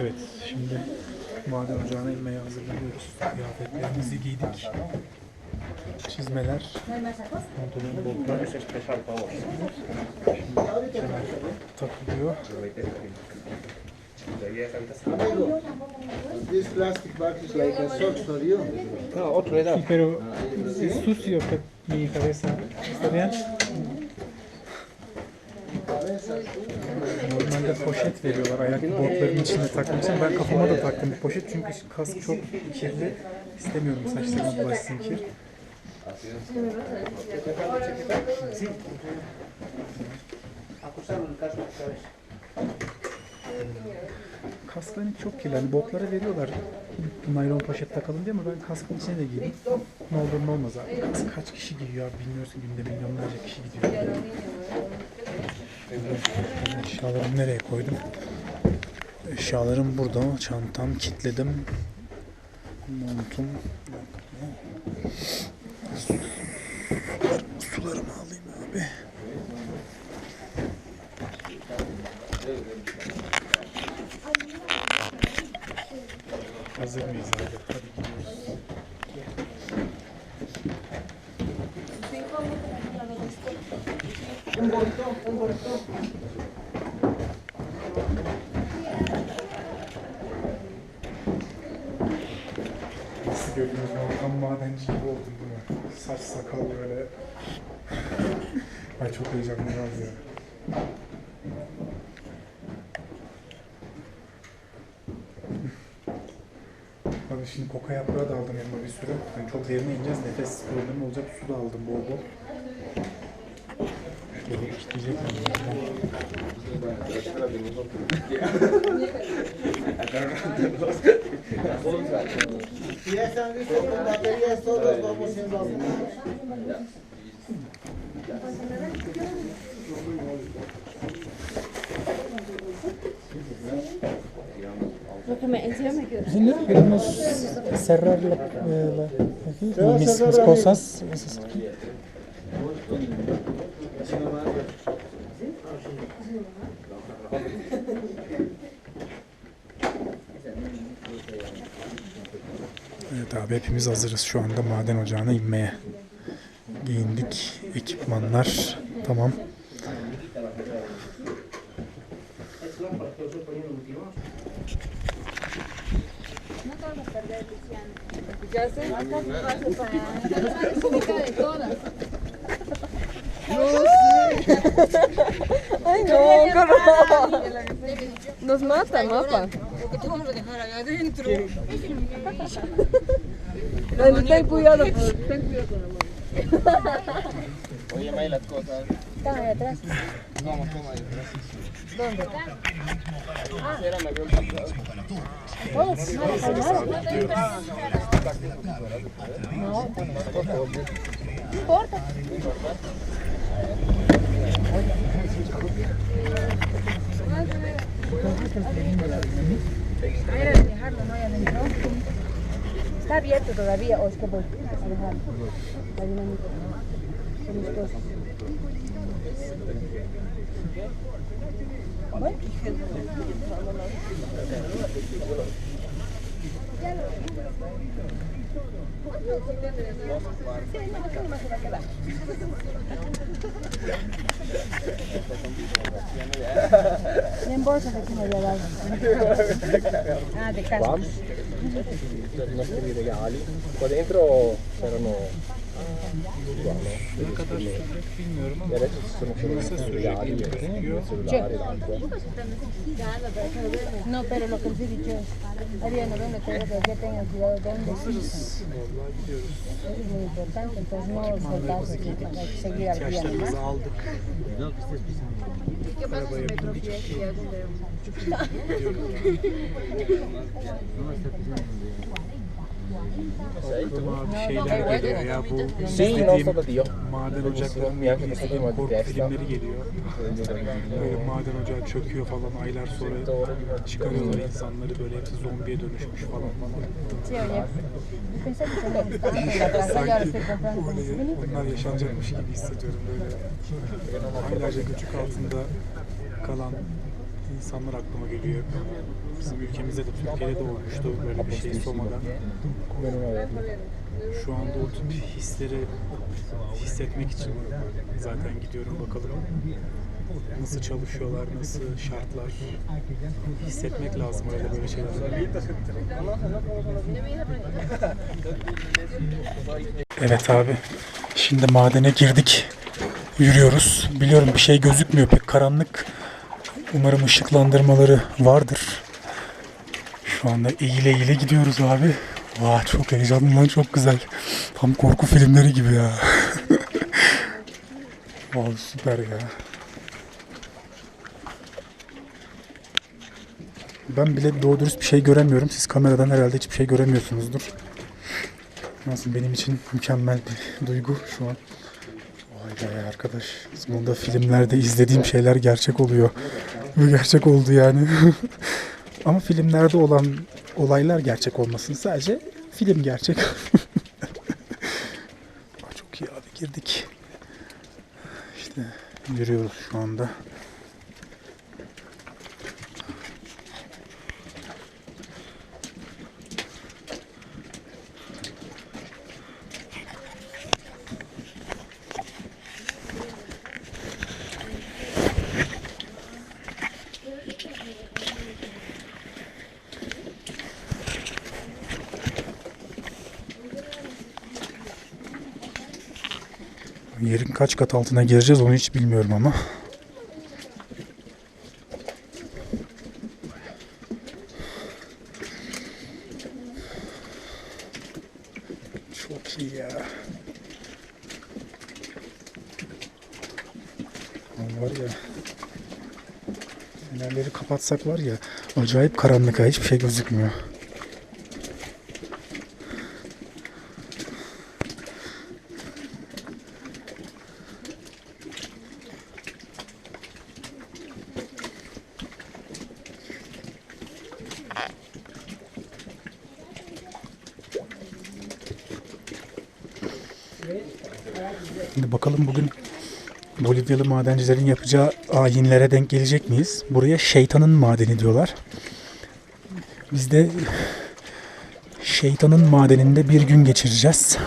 Evet, şimdi maden ocağına inmeye hazırlanıyoruz. Kıyafetlerimizi giydik. Çizmeler, pantolon, botlar. Şimdi takılıyor. This plastic bag is like a socks for you. No, otro edad. Sí, pero es sucio mi cabeza. ¿Está bien? Normalde poşet veriyorlar ayak botların içine takmak için. Ben kafama da taktım poşet çünkü kask çok kirli. İstemiyorum saçlarıma bulaşsın kir. Acusarlo el caso de cabeza. Kask hani çok kirli. Hani botlara veriyorlar naylon poşet takalım diye ama ben kaskın içine de giydim. Ne olur ne olmaz abi. Kask kaç kişi giyiyor abi bilmiyorsun günde milyonlarca kişi gidiyor. Eşyalarımı nereye koydum? Eşyalarım burada. Çantam kilitledim. Montum. Sular, sularımı alayım abi. Hazır mıyız abi? Hadi gidiyoruz. Nasıl görünüyoruz? Tam madenci gibi oldum değil mi? Saç sakal böyle. Ay çok heyecanlı ya. Abi şimdi koka yaprağı da aldım yanıma bir sürü. Yani çok derine ineceğiz. Nefes problemi olacak. Su da aldım bol bol. Şöyle kitleyecek Si ya están listos con baterías todos, vamos siendo algunos. Lo que me, encima me quedó. Şimdi queremos cerrar la, eh, la- aquí, a mis, mis cosas. aquí. Evet abi hepimiz hazırız şu anda maden ocağına inmeye. Giyindik. Ekipmanlar tamam. Ay, no. Nos mata, mapa. entran adentro. Dale, ten cuidado, ten cuidado con la Oye, May, las cosas. Estaba de atrás. ¿Cómo, cómo de atrás? ¿Dónde? Ah. Era no, no importa. No importa. Thank you ver, a dejarlo, no. Está abierto todavía, o es que voy a dejarlo. La dinámica. Mis cosas. Voy. En bolsas aquí me había dado. Ah, de casa. i nostri regali. Qua dentro c'erano Ne kadar sürecek bilmiyorum ama kısa sürecek gibi gözüküyor. No, pero lo que he dicho es, donde tengo que ya tengan cuidado dónde. Hazırız. Vallahi gidiyoruz. Es muy importante, entonces no soltarse, seguir al día. İhtiyaçlarımızı aldık. ¿Qué pasa si Aklıma bir şeyler geliyor ya bu izlediğim maden questo izlediğim korku filmleri geliyor. Böyle maden ocağı çöküyor falan aylar sonra çıkarıyorlar insanları böyle hepsi zombiye dönüşmüş falan falan. Como Böyle onlar yaşanacakmış gibi hissediyorum böyle. Aylarca göçük altında kalan insanlar aklıma geliyor. Bizim ülkemizde de Türkiye'de de olmuştu böyle bir şey Soma'da. Şu anda o tip hisleri hissetmek için zaten gidiyorum bakalım. Nasıl çalışıyorlar, nasıl şartlar hissetmek lazım öyle böyle şeyler. Evet abi. Şimdi madene girdik. Yürüyoruz. Biliyorum bir şey gözükmüyor pek karanlık. Umarım ışıklandırmaları vardır. Şu anda eğile eğile gidiyoruz abi. Vay çok heyecanlı lan çok güzel. Tam korku filmleri gibi ya. Vallahi süper ya. Ben bile doğru dürüst bir şey göremiyorum. Siz kameradan herhalde hiçbir şey göremiyorsunuzdur. Nasıl benim için mükemmel bir duygu şu an. Vay arkadaş. Sonunda filmlerde izlediğim şeyler gerçek oluyor. Ve gerçek oldu yani. Ama filmlerde olan olaylar gerçek olmasın. Sadece film gerçek. Çok iyi abi girdik. İşte yürüyoruz şu anda. Kaç kat altına gireceğiz onu hiç bilmiyorum ama. Çok iyi ya. Var ya. Fenerleri kapatsak var ya acayip karanlık ha hiçbir şey gözükmüyor. Şimdi bakalım bugün Bolivyalı madencilerin yapacağı ayinlere denk gelecek miyiz? Buraya şeytanın madeni diyorlar. Biz de şeytanın madeninde bir gün geçireceğiz.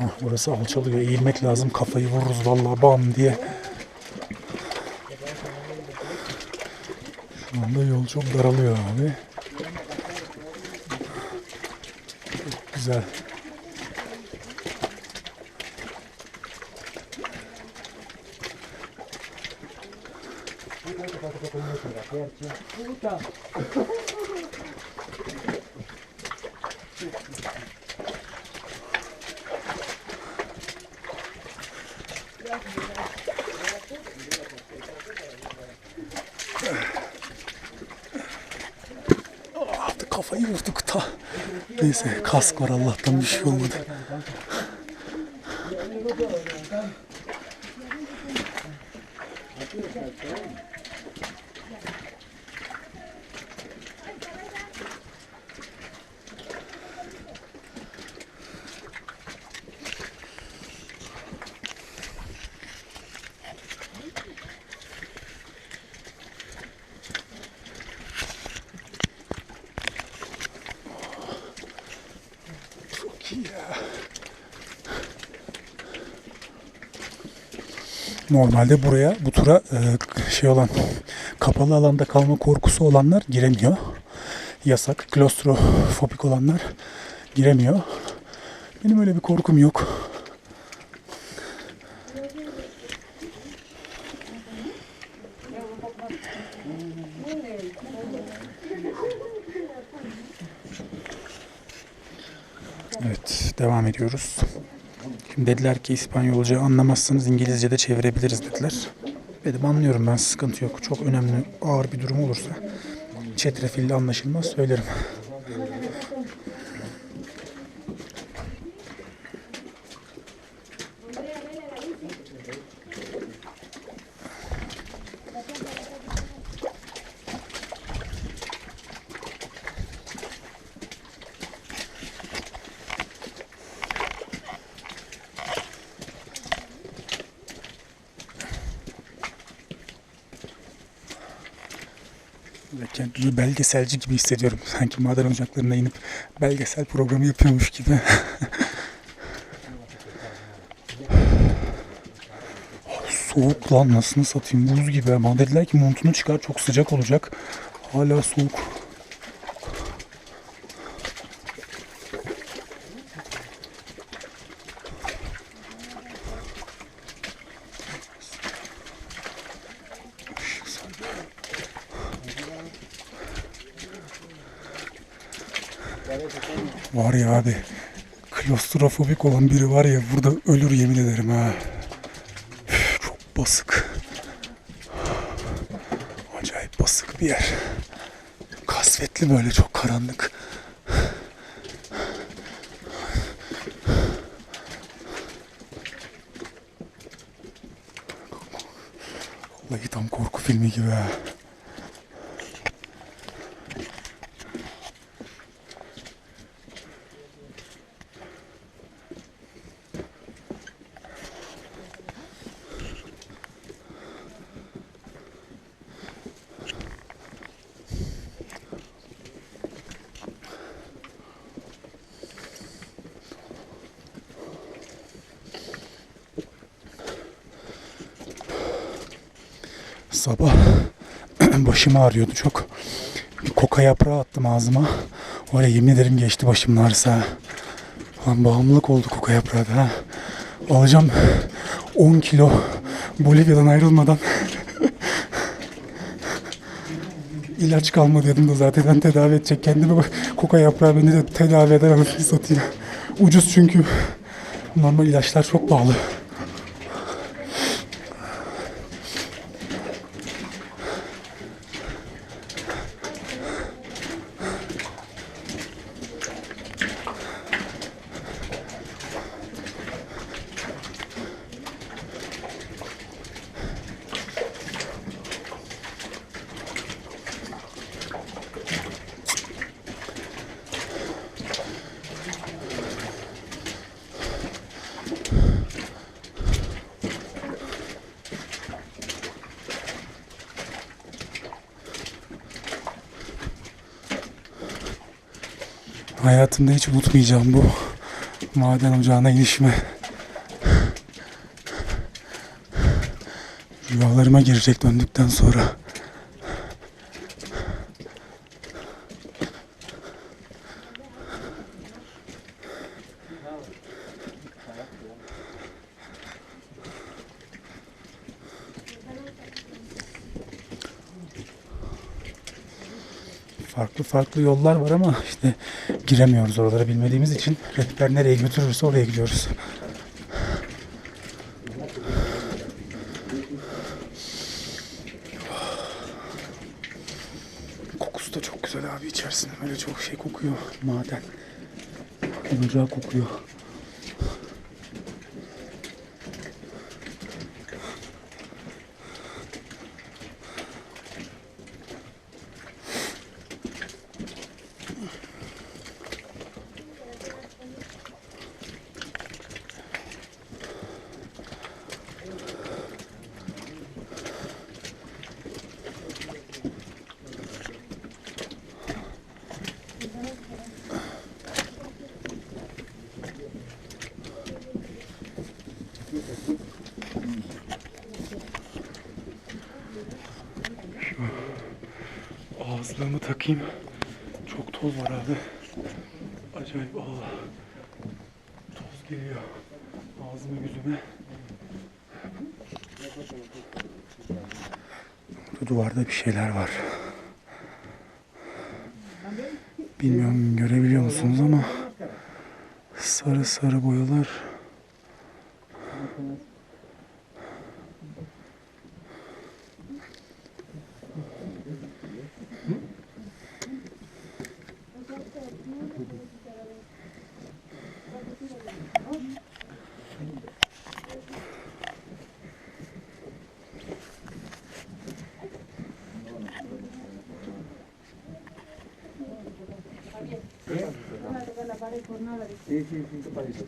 Ah, burası alçalıyor. Eğilmek lazım. Kafayı vururuz vallahi bam diye. Şu anda yol çok daralıyor abi. Çok güzel. Ah, kafayı vurduk ta. Neyse kask var Allah'tan bir şey olmadı. Normalde buraya bu tura e, şey olan kapalı alanda kalma korkusu olanlar giremiyor. Yasak. Klostrofobik olanlar giremiyor. Benim öyle bir korkum yok. Evet, devam ediyoruz. Dediler ki İspanyolca anlamazsanız İngilizce de çevirebiliriz dediler. Dedim anlıyorum ben sıkıntı yok. Çok önemli ağır bir durum olursa çetrefilli anlaşılmaz söylerim. Ve kendimi belgeselci gibi hissediyorum. Sanki maden ocaklarına inip belgesel programı yapıyormuş gibi. Soğuk lan nasıl satayım buz gibi. Ama dediler ki montunu çıkar çok sıcak olacak. Hala soğuk. Var ya abi klostrofobik olan biri var ya burada ölür yemin ederim ha. Çok basık. Acayip basık bir yer. Kasvetli böyle çok karanlık. Vallahi tam korku filmi gibi ha. Sabah başım ağrıyordu çok. Bir koka yaprağı attım ağzıma. Öyle yemin ederim geçti başımın ağrısı. Lan bağımlılık oldu koka yaprağı da ha. Alacağım 10 kilo Bolivya'dan ayrılmadan. İlaç kalmadı dedim da zaten tedavi edecek kendimi. Koka yaprağı beni de tedavi eder anasını satayım. Ucuz çünkü. Normal ilaçlar çok pahalı. Hayatımda hiç unutmayacağım bu maden ocağına inişimi. Rüyalarıma girecek döndükten sonra. Farklı farklı yollar var ama işte giremiyoruz oralara bilmediğimiz için rehber nereye götürürse oraya gidiyoruz. Kokusu da çok güzel abi içerisinde böyle çok şey kokuyor maden. Ocağı kokuyor. Ağızlığımı takayım. Çok toz var abi. Acayip Allah. Toz geliyor. Ağzıma yüzüme. Burada duvarda bir şeyler var. Bilmiyorum görebiliyor musunuz ama sarı sarı boyalar. pared por nada. Sí, sí, sí, te parece.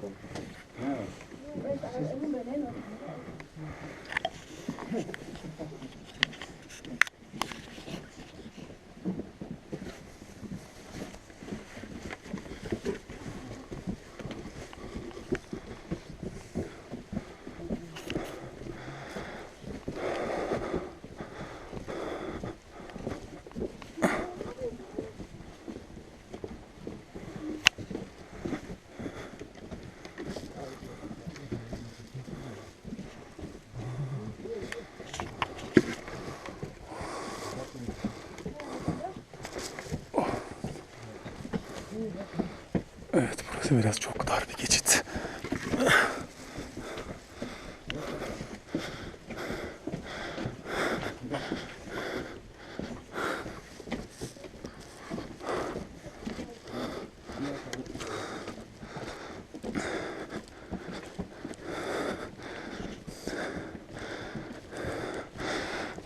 Burası biraz çok dar bir geçit.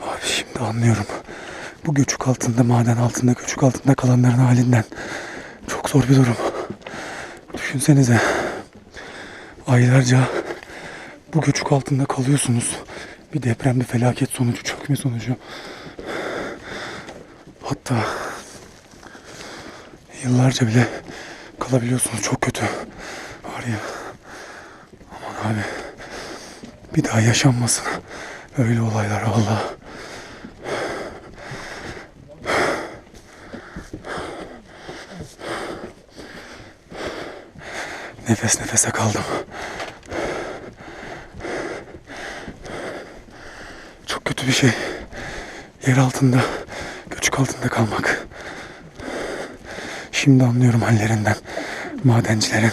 Abi şimdi anlıyorum. Bu göçük altında, maden altında, göçük altında kalanların halinden. Çok zor bir durum. Düşünsenize. Aylarca bu göçük altında kalıyorsunuz. Bir deprem, bir felaket sonucu, çökme sonucu. Hatta yıllarca bile kalabiliyorsunuz. Çok kötü. Var ya. Aman abi. Bir daha yaşanmasın. Öyle olaylar vallahi. Nefes nefese kaldım. Çok kötü bir şey. Yer altında, göçük altında kalmak. Şimdi anlıyorum hallerinden. Madencilerin.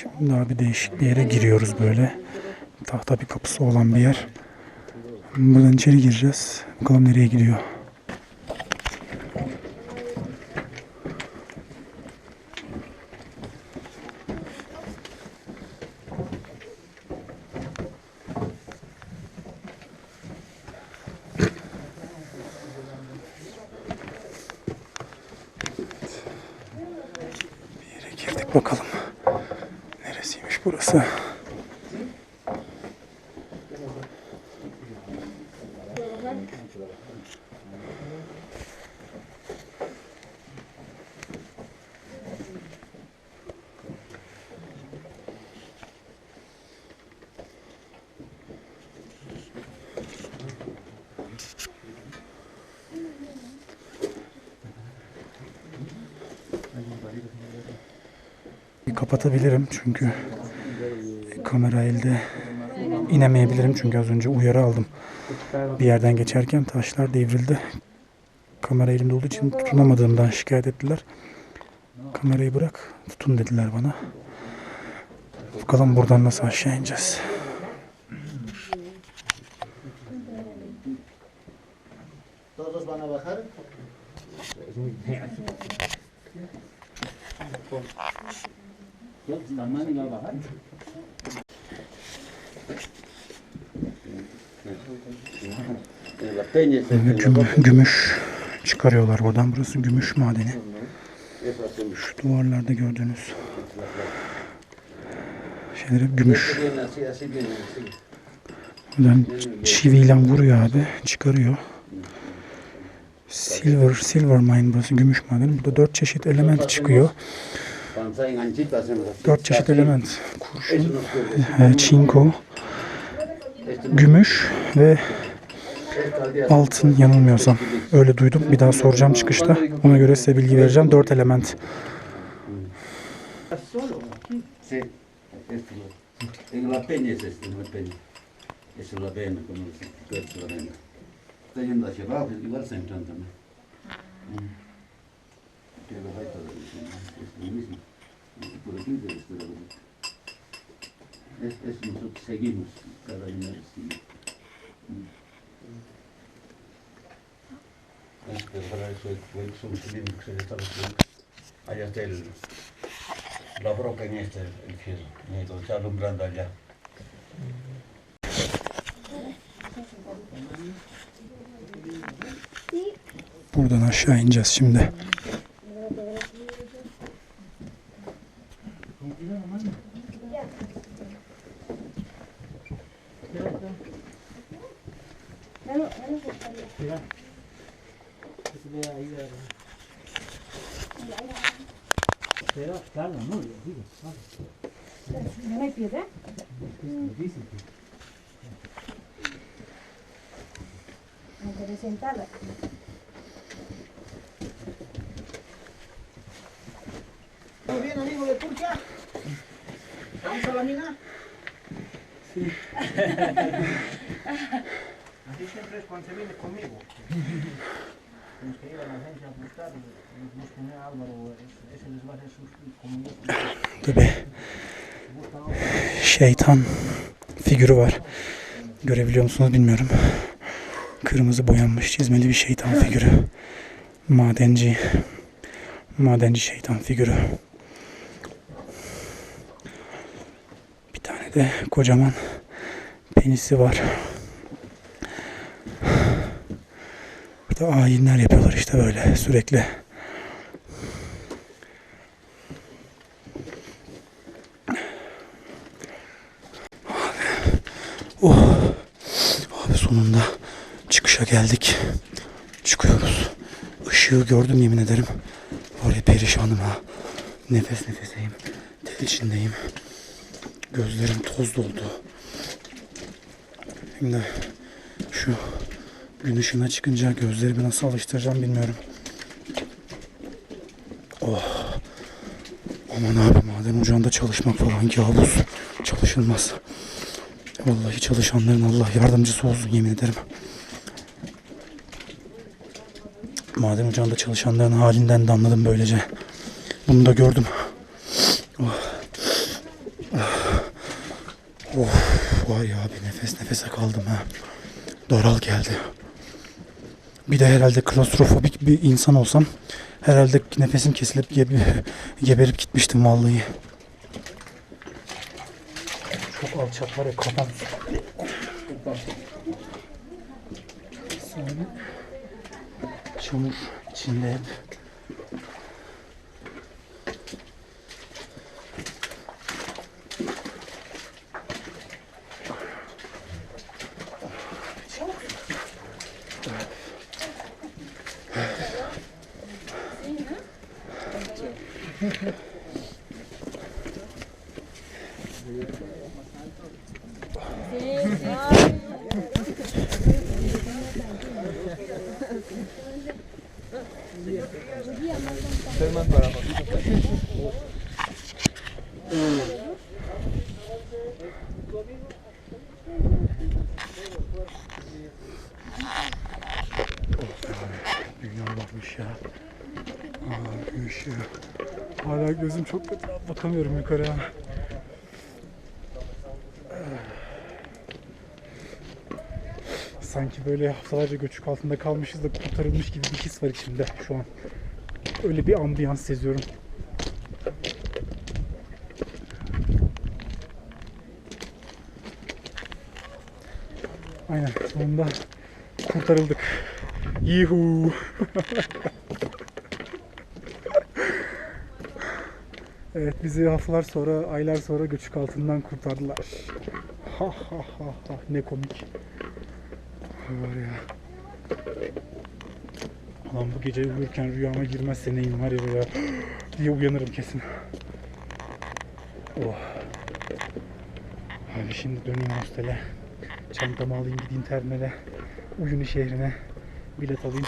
Şimdi abi değişik bir yere giriyoruz böyle. Tahta bir kapısı olan bir yer. Buradan içeri gireceğiz. Bakalım nereye gidiyor. Bir yere girdik bakalım. Neresiymiş burası? Kapatabilirim çünkü kamera elde inemeyebilirim çünkü az önce uyarı aldım. Bir yerden geçerken taşlar devrildi. Kamera elimde olduğu için tutunamadığımdan şikayet ettiler. Kamerayı bırak, tutun dediler bana. Bakalım buradan nasıl aşağı ineceğiz. Todos van a bajar. Güm- gümüş çıkarıyorlar buradan. Burası gümüş madeni. Şu duvarlarda gördüğünüz şeyler hep gümüş. Buradan çiviyle vuruyor abi. Çıkarıyor. Silver, silver mine burası gümüş madeni. Burada dört çeşit element çıkıyor. Dört çeşit element. Kurşun, e, çinko, gümüş ve altın yanılmıyorsam. Öyle duydum. Bir daha soracağım çıkışta. Ona göre size bilgi vereceğim. Dört element. En la peña es es nosotros seguimos cada haciendo. Allá está el, la broca en este, el esto, está alumbrando allá. Buradan aşağı ineceğiz şimdi. No hay piedra. Antes de sentarla. ¿Todo bien, amigo de Turquía? ¿Vamos a la mina? Sí. Así siempre es cuando se viene conmigo. Los que iban a la agencia a buscar, los a Álvaro, ese, les va a hacer sus como yo. Tabi şeytan figürü var. Görebiliyor musunuz bilmiyorum. Kırmızı boyanmış çizmeli bir şeytan figürü. Madenci. Madenci şeytan figürü. Bir tane de kocaman penisi var. Burada ayinler yapıyorlar işte böyle sürekli. Oh. Abi sonunda çıkışa geldik. Çıkıyoruz. Işığı gördüm yemin ederim. Var perişanım ha. Nefes nefeseyim. Tel içindeyim. Gözlerim toz doldu. Şimdi şu gün ışığına çıkınca gözlerimi nasıl alıştıracağım bilmiyorum. Oh. Aman abi maden ocağında çalışmak falan kabus. Çalışılmaz. Vallahi çalışanların Allah yardımcısı olsun yemin ederim. Maden ocağında çalışanların halinden de anladım böylece. Bunu da gördüm. Oh. Oh. Ya abi nefes nefese kaldım ha. Daral geldi. Bir de herhalde klostrofobik bir insan olsam herhalde nefesim kesilip gebe- geberip gitmiştim vallahi. Çok alçak var ya kafam. Çamur içinde hep. Dünya bakmış ya. Aa, ışığı. Hala gözüm çok kötü. Bakamıyorum yukarıya. Sanki böyle haftalarca göçük altında kalmışız da kurtarılmış gibi bir his var içimde şu an. Öyle bir ambiyans seziyorum. Aynen sonunda kurtarıldık. Yuhu. evet bizi haftalar sonra, aylar sonra göçük altından kurtardılar. Ha ha ha ha ne komik. Var ya. Lan bu gece uyurken rüyama girmezse neyim var ya ya diye uyanırım kesin. Oh. Abi şimdi döneyim hostele. Çantamı alayım gideyim terminale. Uyuni şehrine bilet alayım.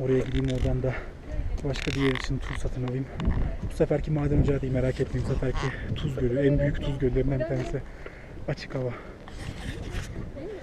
Oraya gideyim oradan da başka bir yer için tur satın alayım. Bu seferki maden ocağı değil merak etmeyin. Bu seferki Tuz Gölü. En büyük tuz göllerinden bir tanesi. Açık hava.